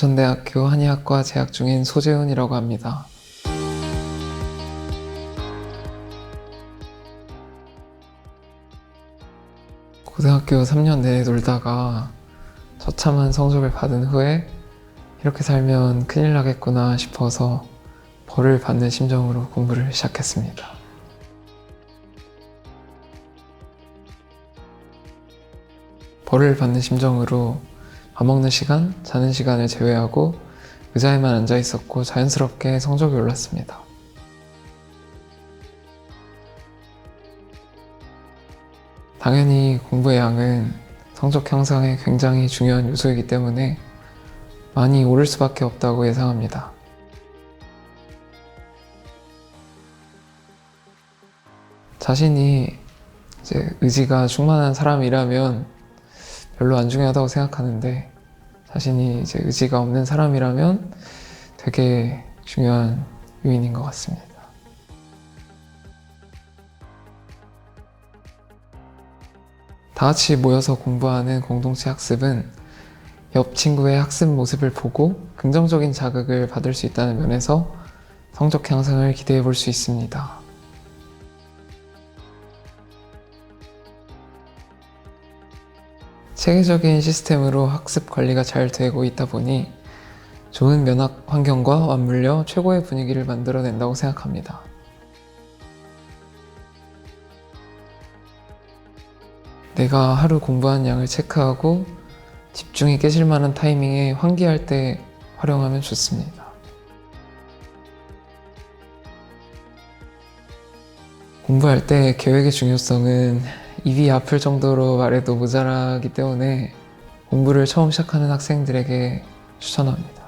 부천대학교 한의학과 재학 중인 소재훈이라고 합니다. 고등학교 3년 내내 놀다가 처참한 성적을 받은 후에 이렇게 살면 큰일 나겠구나 싶어서 벌을 받는 심정으로 공부를 시작했습니다. 벌을 받는 심정으로 밥 먹는 시간, 자는 시간을 제외하고 의자에만 앉아 있었고 자연스럽게 성적이 올랐습니다. 당연히 공부의 양은 성적 향상에 굉장히 중요한 요소이기 때문에 많이 오를 수밖에 없다고 예상합니다. 자신이 이제 의지가 충만한 사람이라면 별로 안 중요하다고 생각하는데 자신이 이제 의지가 없는 사람이라면 되게 중요한 요인인 것 같습니다. 다 같이 모여서 공부하는 공동체 학습은 옆 친구의 학습 모습을 보고 긍정적인 자극을 받을 수 있다는 면에서 성적 향상을 기대해 볼 수 있습니다. 체계적인 시스템으로 학습 관리가 잘 되고 있다 보니 좋은 면학 환경과 맞물려 최고의 분위기를 만들어낸다고 생각합니다. 내가 하루 공부한 양을 체크하고 집중이 깨질 만한 타이밍에 환기할 때 활용하면 좋습니다. 공부할 때 계획의 중요성은 입이 아플 정도로 말해도 모자라기 때문에 공부를 처음 시작하는 학생들에게 추천합니다.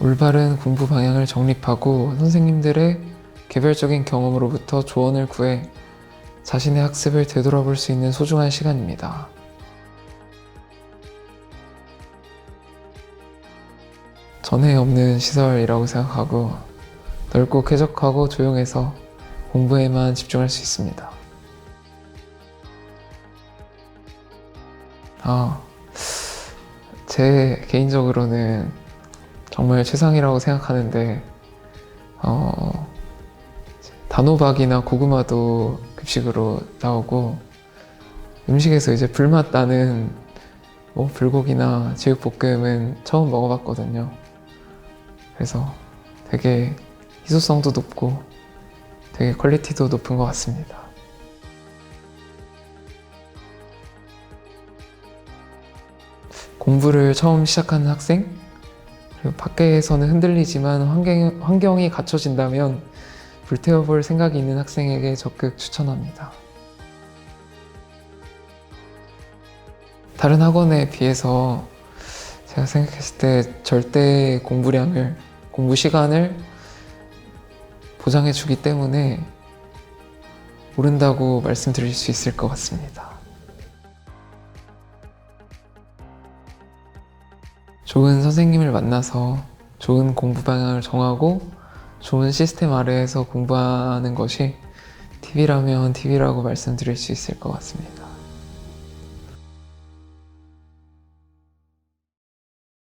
올바른 공부 방향을 정립하고 선생님들의 개별적인 경험으로부터 조언을 구해 자신의 학습을 되돌아볼 수 있는 소중한 시간입니다. 전에 없는 시설이라고 생각하고 넓고 쾌적하고 조용해서 공부에만 집중할 수 있습니다. 아, 제 개인적으로는 정말 최상이라고 생각하는데, 어, 단호박이나 고구마도 급식으로 나오고, 음식에서 이제 불맛 나는 뭐 불고기나 제육볶음은 처음 먹어봤거든요. 그래서 되게 희소성도 높고 되게 퀄리티도 높은 것 같습니다. 공부를 처음 시작하는 학생, 그리고 밖에서는 흔들리지만 환경, 환경이 갖춰진다면 불태워볼 생각이 있는 학생에게 적극 추천합니다. 다른 학원에 비해서 제가 생각했을 때 절대 공부량을, 공부 시간을 보장해 주기 때문에 모른다고 말씀드릴 수 있을 것 같습니다. 좋은 선생님을 만나서 좋은 공부 방향을 정하고 좋은 시스템 아래에서 공부하는 것이 TV라면 TV라고 말씀드릴 수 있을 것 같습니다.